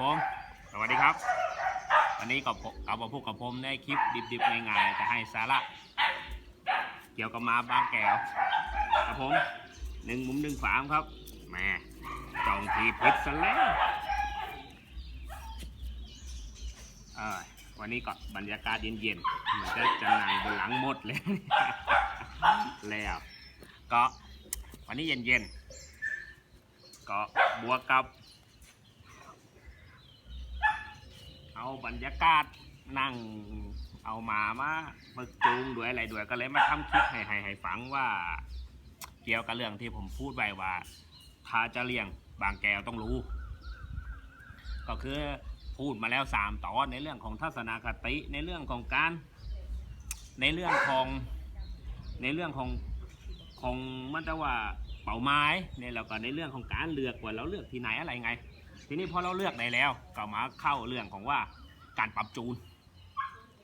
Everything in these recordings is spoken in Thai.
สวัสดีครับ วันนี้กับกับพวกกับผมได้คลิปดิบๆง่ายๆแต่ให้สาระเกี่ยวกับมาบางแก้วครับผมหนึ่งมุมหนึ่งฝามครับแม่จองทีพิษซะแล้วเออวันนี้ก็บรรยากาศเย็นๆเหมือนจะจะนั่งบนหลังมดเลย แล้วก็วันนี้เย็นๆก็บวกกับ เอาบรรยากาศนั่งเอาหมามาฝึกจูงด้วยอะไรด้วยก็เลยมาทำคลิปให้ให้ให้ฟังว่า เกี่ยวกับเรื่องที่ผมพูดไว้ว่าถ้าจะเลี้ยงบางแก้วต้องรู้ ก็คือพูดมาแล้วสามตอนในเรื่องของทัศนคติในเรื่องของการ ในเรื่องของในเรื่องของของมันจะว่าเป่าไม้เนี่ยแล้วก็ในเรื่องของการเลือกว่าเราเลือกที่ไหนอะไรไง ทีนี้พอเราเลือกได้แล้วก็มาเข้าเรื่องของว่าการปรับจูน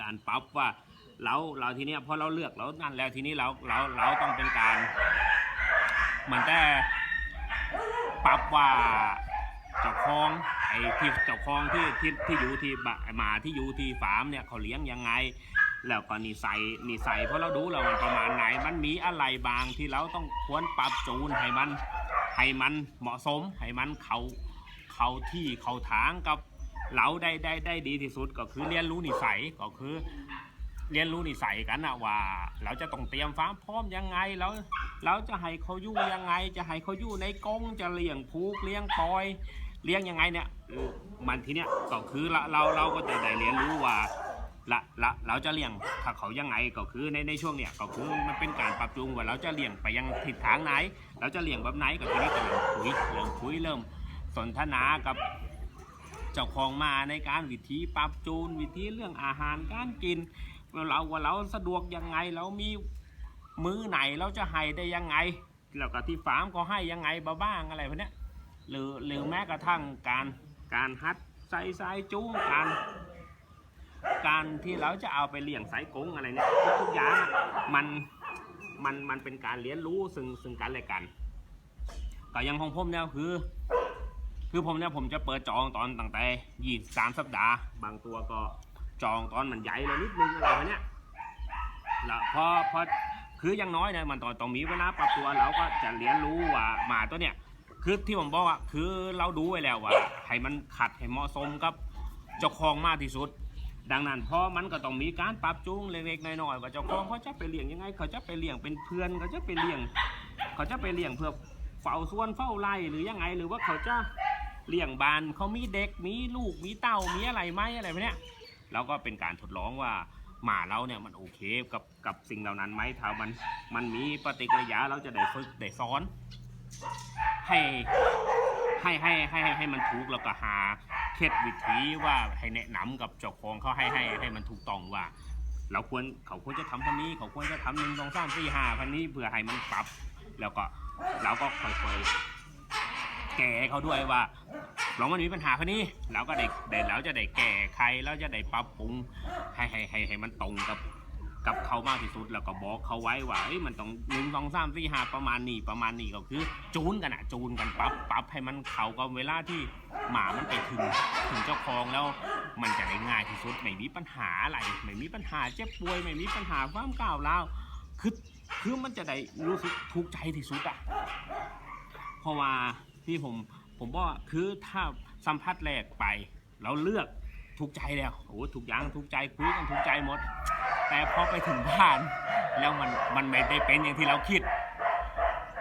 การปรับว่าเราเราทีนี้พอเราเลือกแล้วนั่นแล้วทีนี้เราเราเราต้องเป็นการเหมือนแต่ปรับว่าเจ้าของไอ้ที่เจ้าของที่ที่ที่อยู่ที่หมาที่อยู่ที่ฟาร์มเนี่ยเขาเลี้ยงยังไง แล้วก็นิสัยนิสัยเพราะเราดูแล้วมันประมาณไหนมันมีอะไรบางที่เราต้องควรปรับจูนให้มันให้มันเหมาะสมให้มันเขา เขาที่เขาทางกับเราได้ได้ได้ดีที่สุดก็คือเรียนรู้นิสัยก็คือ เรียนรู้นิสัยกันนะว่า เราจะต้องเตรียมฟ้าพร้อมยังไงแล้วเราจะให้เขาอยู่ยังไง จะให้เขาอยู่ในกรงจะเลี้ยงผูกเลี้ยงปล่อยเลี้ยงยังไงเนี่ยมันทีเนี้ยก็คือเราเราเราก็จะได้เรียนรู้ว่าละละเราจะเลี้ยงถ้าเขายังไงก็คือในในช่วงเนี้ยก็คือมันเป็นการปรับจูงว่าเราจะเลี้ยงไปยังทิศทางไหน เราจะเลี้ยงแบบไหนก็ทีนี้ก็เริ่มคุยเริ่มคุยเริ่ม สนทนากับเจ้าของมาในการวิธีปรับจูนวิธีเรื่องอาหารการกิน เราว่าเราสะดวกยังไงเรามีมื้อไหนเราจะให้ได้ยังไง แล้วก็ที่ฟาร์มก็ให้ยังไงบ้างอะไรพวกนี้หรือหรือแม้กระทั่งการการฮัดใส่สายจูงการการที่เราจะเอาไปเลี้ยงสายกงอะไรเนี่ยทุกอย่างมันมันมันเป็นการเรียนรู้ซึ่งซึ่งกันและกันก็อยังของผมเนี่ยคือ คือผมเนี่ยผมจะเปิดจองตอนตั้งแต่ยี่สามสัปดาห์ บางตัวก็จองตอนมันใหญ่เลยนิดนึงอะไรแบบเนี้ยแล้วพอพอคืออยังน้อยเนี่ยมันต้องต้องมีเวลาปรับตัวเราก็จะเรียนรู้ว่าหมาตัวเนี้ยคือที่ผมบอกอะคือเราดูไว้แล้วว่าให้มันขัดให้เหมาะสมกับเจ้าของมากที่สุด ดังนั้นพราะมันก็ต้องมีการปรับจูงเล็กๆน้อยๆว่าเจ้าของเขาจะไปเลี้ยงยังไง เขาจะไปเลี้ยงเป็นเพื่อนเขาจะไปเลี้ยง เขาจะไปเลี้ยงเพื่อเฝ้าส่วนเฝ้าไร่หรือยังไงหรือว่าเขาจะ เลี้ยงบ้านเขามีเด็กมีลูกมีเต้ามีอะไรไหมอะไรแบบเนี้ยเราก็เป็นการทดลองว่าหมาเราเนี่ยมันโอเคกับกับสิ่งเหล่านั้นไหมถ้ามันมันมีปฏิกิริยาเราจะได้ฝึกได้สอน ให้ให้ให้ให้ให้ให้มันถูกแล้วก็หาเคล็ดวิธีว่าให้แนะนำกับเจ้าของเขาให้ให้ให้มันถูกต้องว่า เราควรเขาควรจะทำพันนี้ เขาควรจะทำหนึ่งสองสามสี่ห้าพันนี้เพื่อให้มันปรับ แล้วก็เราก็ค่อยๆ แก้ให้เขาด้วยว่าลองมันมีปัญหาพันนี้เราก็ได้ได้เราจะได้แก้ไขเราจะได้ปรับปรุงให้ให้ให้ให้มันตรงกับกับเขามากที่สุดแล้วก็บอกเขาไว้ว่าเอ้ยมันต้องหนึ่งสองสามสี่ห้าประมาณนี้ประมาณนี้ก็คือ จูนกันอะจูนกันปรับปรับให้มันเขากับเวลาที่หมามันไปถึงถึงเจ้าของแล้ว มันจะได้ง่ายที่สุดไม่มีปัญหาอะไรไม่มีปัญหาเจ็บป่วยไม่มีปัญหาความก้าวร้าวคือคือมันจะได้รู้สึกถูกใจที่สุดอะเพราะว่า ที่ผมผมว่าคือถ้าสัมผัสแรกไปเราเลือกถูกใจแล้วโอ้โหถูกอย่างถูกใจคุยกันถูกใจหมด แต่พอไปถึงบ้าน แล้วมันมันไม่ได้เป็นอย่างที่เราคิด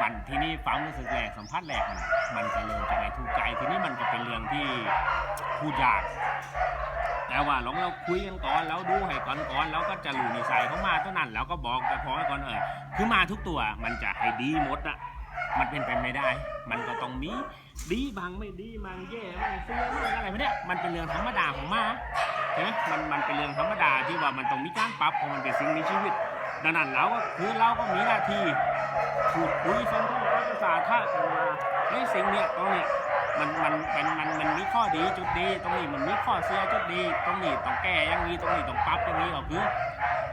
วันที่นี่ความรู้สึกแรกสัมผัสแรกมันมันจะเริ่มจะไม่ถูกใจทีนี้มันก็เป็นเรื่องที่พูดยากแต่ว่าลองเราคุยกันก่อนแล้วดูให้ก่อนก่อนแล้วก็จะรู้นิสัยเขามาเท่านั้นแล้วก็บอกกับพอก่อนเออคือมาทุกตัวมันจะให้ดีหมดอะ มันเป็นไปไม่ได้ มันก็ต้องมีดีบางไม่ดีบางแย่บางเสียบางอะไรพวกเนี้ยมันเป็นเรื่องธรรมดาของมาใช่ไหมมันมันเป็นเรื่องธรรมดาที่ว่ามันต้องมีการปรับเพราะมันเป็นสิ่งมีชีวิต ดังนั้นเราก็คือเราก็มีหน้าที่พูดคุยสนทนาภาษาท่ากันมาเฮ้สิ่งเนี้ยตรงเนี้ยมันมันมันมันมันมีข้อดีจุดดี ตรงนี้มันมีข้อเสียจุดดี ตรงนี้ต้องแก้อย่างนี้ตรงนี้ต้องปรับอย่างนี้ก็คือ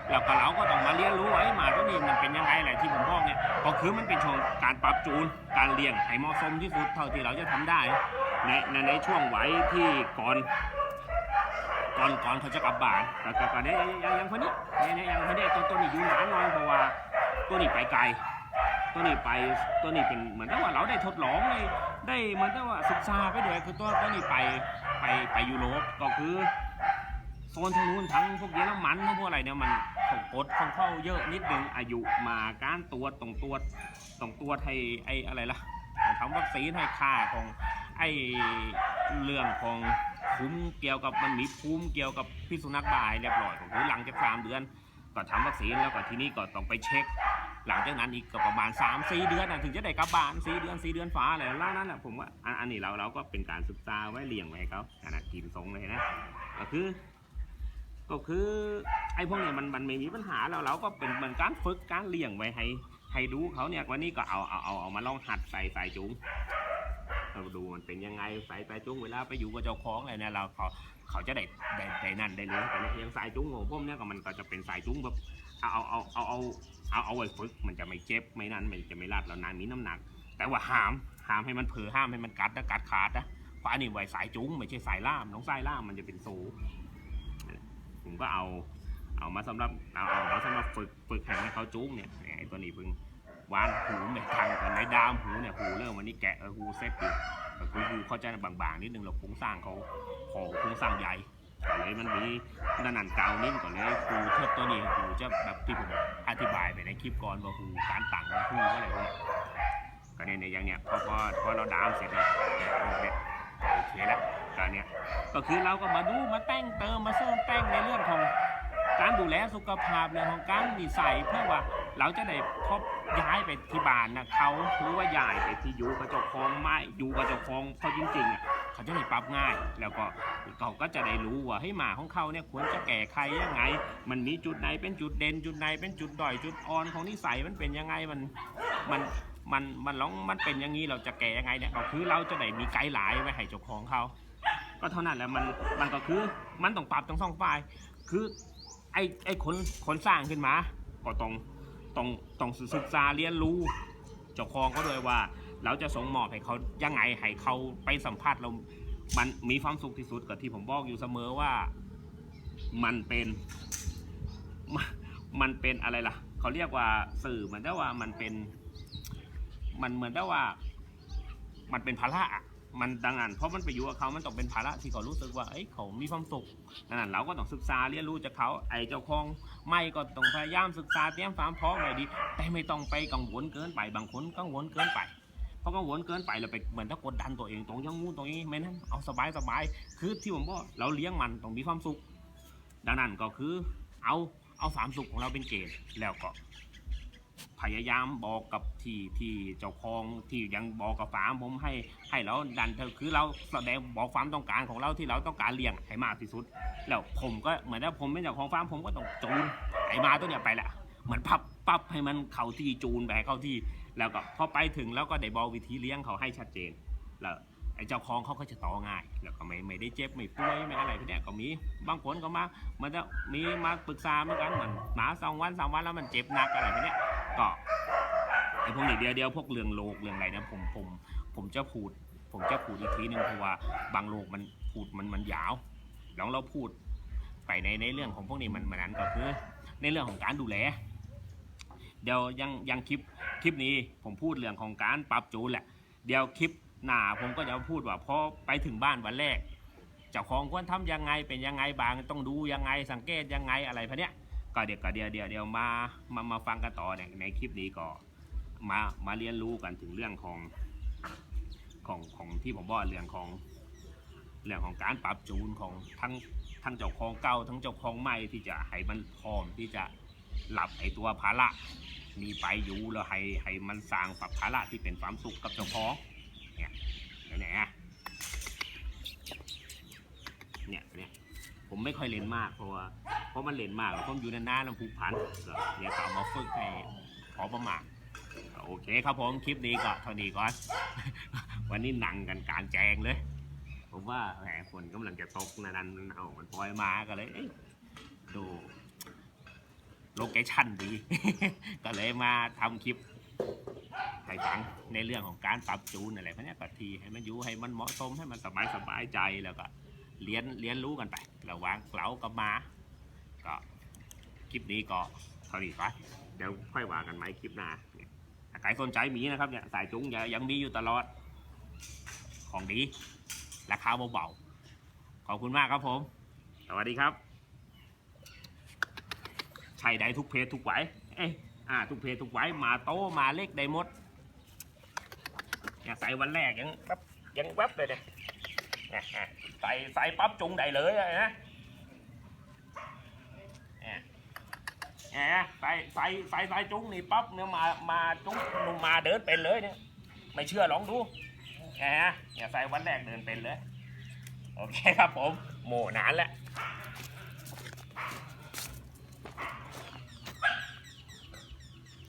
แล้วก็เราก็ต้องมาเรียนรู้ว่าไอ้หมาตัวนี้มันเป็นยังไงแหละที่ผมบอกเนี่ยก็คือมันเป็นช่วงการปรับจูนการเลี้ยงให้เหมาะสมที่สุดเท่าที่เราจะทำได้ ในในในช่วงวัยที่ก่อนก่อนก่อนเขาจะกลับบ้านแต่แต่ก่อนนี้ยยังยังคนนี้ยเนี่ยยังคนนี้ตัวตัวนี้อยู่นานหน่อยเพราะว่าตัวนี้ไปไกลตัวนี้ไปตัวนี้เป็นเหมือนกับว่าเราได้ทดลองได้ได้เหมือนกับว่าศึกษาไปด้วยคือตัวตัวนี้ไปไปไปยุโรปก็คือโซนทางนู้นทั้งพวกเยอรมันทั้งพวกอะไรเนี่ยมัน ของกฎของเข้าเยอะนิดนึงอายุมาการตรวจตรงตรวจตรงตรวจให้ไอ้อะไรล่ะทำวัคซีนให้ค่าของไอ้เรื่องของภูมิเกี่ยวกับมันมีภูมิเกี่ยวกับพิษสุนัขบายเรียบร้อยก็คือหลังจากสามเดือนก็ทำวัคซีนแล้วก็ทีนี้ก็ต้องไปเช็ค หลังจากนั้นอีกก็ประมาณ3 4เดือนนะถึงจะได้กลับบ้าน4เดือน4เดือนฟ้าอะไรล่านั้นแหละผมว่าอันนี้เราเราก็เป็นการศึกษาไว้เลี้ยงไว้เขาขนาดกินทรงเลยนะก็คือ ก็คือไอ้พวกเนี้ยมันมันไม่มีปัญหาแล้วเราก็เป็นเหมือนการฝึกการเลี้ยงไว้ให้ให้ดูเขาเนี่ยวันนี้ก็เอาเอาเอาเอามาลองหัดใส่สายจุงเราดูมันเป็นยังไงใส่สายจุงเวลาไปอยู่กับเจ้าของอะไรเนี่ยเราเขาเขาจะได้ได้ได้นั่นได้เลยแต่เนี่ยยังสายจุงของผมเนี่ยก็มันก็จะเป็นสายจุงแบบเอาเอาเอาเอาเอาเอาเอาไว้ฝึกมันจะไม่เจ็บไม่นั่นมันจะไม่รัดแล้วนานมีน้ำหนัก แต่ว่าห้ามห้ามให้มันเผลอห้ามให้มันกัดนะกัดขาดนะเพราะอันนี้ไว้สายจุ้งไม่ใช่สายล่ามน้องสายล่ามมันจะเป็นโซ่ ผมก็เอาเอามาสำหรับเอาเอามาสำหรับฝึกฝึกให้เขาจุ้งเนี่ยไอ้ตัวนี้เพิ่งวานหูเนี่ยทางกันในดามหูเนี่ยหูเริ่มวันนี้แกะหูเซ็ตอยู่ก็คือหูเขาจะบางๆนิดนึงเราโครงสร้างเขาขอโครงสร้างใหญ่ก็เลยมันมีนันนันเกานิ่มก่อนเลยหูเทิดตัวนี้หูจะแบบที่ผมอธิบายไปในคลิปก่อนว่าหูการต่างของหูอะไรพวกเนี้ยก็เนี่ยอย่างเนี้ยพอพอพอเราดามเสร็จแล้วเนี่ยเนี่ยโอเคแล้ว ก็เนี่ยก็คือเราก็มาดูมาแต่งเติมมาเสริมแต่งในเรื่องของการดูแลสุขภาพเรื่องของการนิสัยเพื่อว่าเราจะได้พบย้ายไปที่บ้านนะเขาหรือว่าย้ายไปที่อยู่กับเจ้าของไม่อยู่กับเจ้าของเขาจริงๆอะเขาจะได้ปรับง่าย แล้วก็เขาก็จะได้รู้ว่าให้หมาของเขาเนี่ยควรจะแก้ไขยังไง มันมีจุดไหนเป็นจุดเด่นจุดไหนเป็นจุดด้อยจุดอ่อนของนิสัยมันเป็นยังไงมันมันมันมันร้องมันเป็นอย่างนี้เราจะแก้ยังไงเนี่ยก็คือเราจะได้มีไกด์ไลน์ไว้ให้เจ้าของเขา ก็เท่านั้นแหละมันมันก็คือมันต้องปรับทั้งสองฝ่าย คือไอ้ไอ้คนคนสร้างขึ้นมา ก็ต้องต้องต้องศึกษาเรียนรู้ เจ้าของเขาด้วยว่า เราจะส่งมอบให้เขายังไงให้เขาไปสัมผัสเรา มันมีความสุขที่สุดกับที่ผมบอกอยู่เสมอว่ามันเป็นมันมันเป็นอะไรล่ะ เขาเรียกว่าสื่อเหมือนได้ว่ามันเป็น มันเหมือนได้ว่า มันเป็นภาระอะ มันดังนั้นเพราะมันไปอยู่กับเขามันต้องเป็นภาระที่เขารู้สึกว่าเอ้ยเขามีความสุขดังนั้นเราก็ต้องศึกษาเรียนรู้จากเขาไอ้เจ้าของไม่ก็ต้องพยายามศึกษาเตรียมความพร้อมไว้ดี แต่ไม่ต้องไปกังวลเกินไปบางคนกังวลเกินไปเพราะกังวลเกินไปเราไปเหมือนถ้ากดดันตัวเองตรงยังงูตรงนี้ไม่นั้นเอาสบายสบายคือที่ผมบอกเราเลี้ยงมันต้องมีความสุข ดังนั้นก็คือเอาเอาความสุขของเราเป็นเกณฑ์แล้วก็ พยายามบอกกับที่ที่เจ้าของที่ยังบอกกับฟาร์มผมให้ให้เราดันเธอคือเราแสดงบอกความต้องการของเราที่เราต้องการเลี้ยงให้มากที่สุด แล้วผมก็เหมือนถ้าผมเป็นเจ้าของฟาร์มผมก็ต้องจูนไอ้มาตัวเนี้ยไปละเหมือนพับปั๊บให้มันเข้าที่จูนไปเข้าที่ แล้วก็พอไปถึงแล้วก็ได้บอกวิธีเลี้ยงเขาให้ชัดเจนแล้ว ไอ้เจ้าของเขาก็จะต่อง่าย แล้วก็ไม่ไม่ได้เจ็บไม่ป่วยไม่อะไรพวกเนี้ยก็มีบางคนก็มามันจะมีมาปรึกษาเหมือนกันเหมือนหมาสองวันสามวันแล้วมันเจ็บหนักอะไรพวกเนี้ยก็ไอ้พวกนี้เดียวเดียวพวกเรื่องโรคเรื่องอะไรนะผมผมผมจะพูด ผมจะพูดอีกทีหนึ่งเพราะว่าบางโรคมันพูดมันมันยาวลองเราพูดไปในในเรื่องของพวกนี้มันมันนั้นก็คือในเรื่องของการดูแลเดี๋ยวยังยังคลิปคลิปนี้ผมพูดเรื่องของการปรับจูนแหละ เดี๋ยวคลิป หนาผมก็จะพูดว่าพอไปถึงบ้านวันแรกเจ้าของควรทำยังไงเป็นยังไงบางต้องดูยังไงสังเกตยังไงอะไรพะเนี้ยก็เดี๋ยวก็เดี๋ยวเดี๋ยวเดี๋ยวมามามาฟังกันต่อในในคลิปนี้ก็มามาเรียนรู้กันถึงเรื่องของของของที่ผมบอกเรื่องของเรื่องของการปรับจูนของทั้งทั้งเจ้าของเก่าทั้งเจ้าของใหม่ที่จะให้มันพร้อมที่จะหลับไอตัวภาระมีไปอยู่แล้วให้ให้มันสร้างปรับภาระที่เป็นความสุขกับเจ้าของ เนี่ยเห็นไหนอะเนี่ยเนี่ยผมไม่ค่อยเล่นมากเพราะว่าเพราะมันเล่นมากแล้วผมอยู่นานๆแล้วผูกพันเนี่ยก็เอามาฝึกให้พอประมาณโอเคครับผมคลิปนี้ก็เท่านี้ก่อน วันนี้หนังกันการแจงเลย ผมว่าแหมฝนกำลังจะตกนะนันมันเอามันปล่อยมาก็เลยเอ้ยดูโลเคชั่นดี ก็เลยมาทำคลิป ให้ฟังในเรื่องของการปรับจูนอะไรพวกนี้ก็ทีให้มันอยู่ให้มันเหมาะสมให้มันสบายสบายใจแล้วก็เรียนเรียนรู้กันไประวางเกลากับมาก็คลิปนี้ก็เท่านี้ก่อนเดี๋ยวค่อยว่ากันไหมคลิปหน้าเนี่ยถ้าใครสนใจหมีนะครับเนี่ยสายจุงยังยังมีอยู่ตลอดของดี ราคาเบาๆขอบคุณมากครับผม สวัสดีครับใช้ได้ทุกเพศทุกไหวเอ้ยอ่าทุกเพศทุกไหวมาโตมาเล็กได้หมด ใส่วันแรกยังแวบยังแวบเลยเนี่ยใส่ใส่ปั๊บจุงได้เลยนะเนี่ยใส่ใส่ใส่ใส่จุงนี่ปั๊บเนี่ยมามาจุงหนูมาเดินเป็นเลยเนี่ยไม่เชื่อลองดูเนี่ยเนี่ยใส่วันแรกเดินเป็นเลย โอเคครับผม โหมนานแล้ว